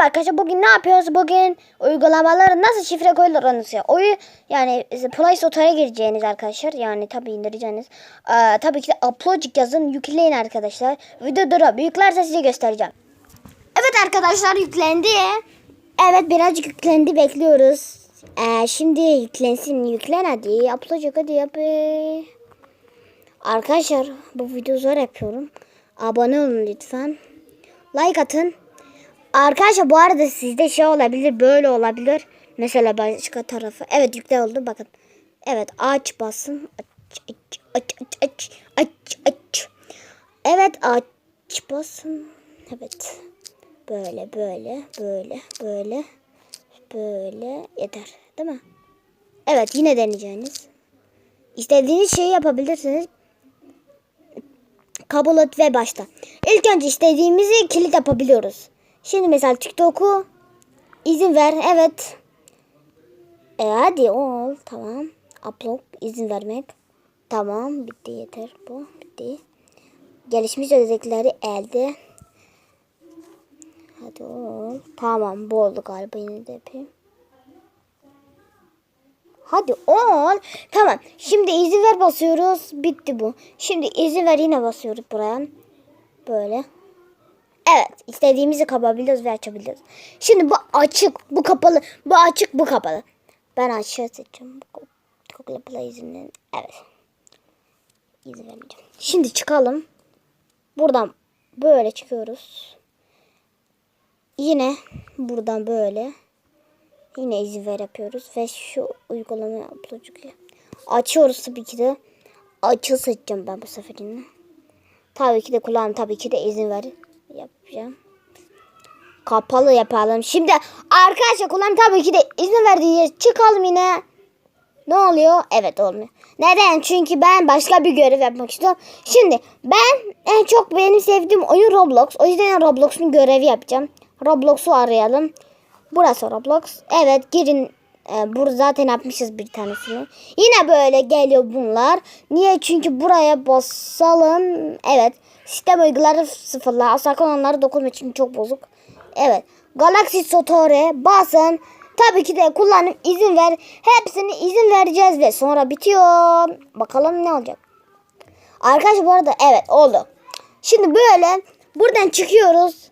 Merhaba arkadaşlar bugün ne yapıyoruz? Bugün uygulamaları nasıl şifre koyulur onu size. Oyu yani Play Store'a gireceğiniz arkadaşlar. Yani tabi indireceğiniz. Ee, tabii ki de Upload yazın yükleyin arkadaşlar. Video durup yüklerse size göstereceğim. Evet arkadaşlar yüklendi. Evet birazcık yüklendi bekliyoruz. Ee, şimdi yüklensin yüklen hadi. Upload hadi yap. Arkadaşlar bu video zor yapıyorum. Abone olun lütfen. Like atın. Arkadaşlar bu arada sizde şey olabilir böyle olabilir. Mesela başka tarafı. Evet yükle oldu bakın. Evet aç basın. Aç aç aç aç aç aç. Evet aç basın. Evet. Böyle böyle böyle böyle böyle yeter değil mi? Evet yine deneyeceğiniz. İstediğiniz şeyi yapabilirsiniz. Kabul et ve başla. İlk önce istediğimizi kilit yapabiliyoruz. Şimdi mesela TikTok'u izin ver. Evet. E hadi ol. Tamam. Upload izin vermek. Tamam. Bitti yeter bu. Bitti. Gelişmiş özellikleri elde. Hadi ol. Tamam bu oldu galiba yine de yapayım. Hadi ol. Tamam. Şimdi izin ver basıyoruz. Bitti bu. Şimdi izin ver yine basıyoruz buraya. Böyle. Evet. istediğimizi kapabiliyoruz ve açabiliyoruz. Şimdi bu açık, bu kapalı. Bu açık, bu kapalı. Ben açığı seçeceğim. Google Play izinden. Evet. İzin vermeyeceğim. Şimdi çıkalım. Buradan böyle çıkıyoruz. Yine buradan böyle. Yine izin ver yapıyoruz. Ve şu uygulamayı upload Açıyoruz tabii ki de. Açı seçeceğim ben bu seferinde. Tabii ki de kulağım tabii ki de izin ver yapacağım. Kapalı yapalım. Şimdi arkadaşlar kulağım tabii ki de izin verdiği çıkalım yine. Ne oluyor? Evet olmuyor. Neden? Çünkü ben başka bir görev yapmak istiyorum. Şimdi ben en çok benim sevdiğim oyun Roblox. O yüzden Roblox'un görevi yapacağım. Roblox'u arayalım. Burası Roblox. Evet girin. Ee, burada zaten yapmışız bir tanesini. Yine böyle geliyor bunlar. Niye? Çünkü buraya basalım. Evet. Sistem uyguları sıfırla. Sakın onlara dokunma çünkü çok bozuk. Evet. Galaxy Store basın. Tabii ki de kullanım izin ver. Hepsini izin vereceğiz ve sonra bitiyor. Bakalım ne olacak. Arkadaşlar bu arada evet oldu. Şimdi böyle buradan çıkıyoruz.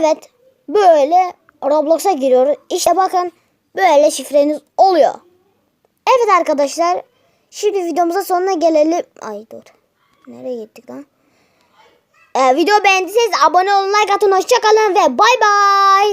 Evet böyle Roblox'a giriyoruz. İşte bakın böyle şifreniz oluyor. Evet arkadaşlar. Şimdi videomuza sonuna gelelim. Ay dur. Nereye gittik lan? Ee, video beğendiyseniz abone olun, like atın. Hoşçakalın ve bay bay.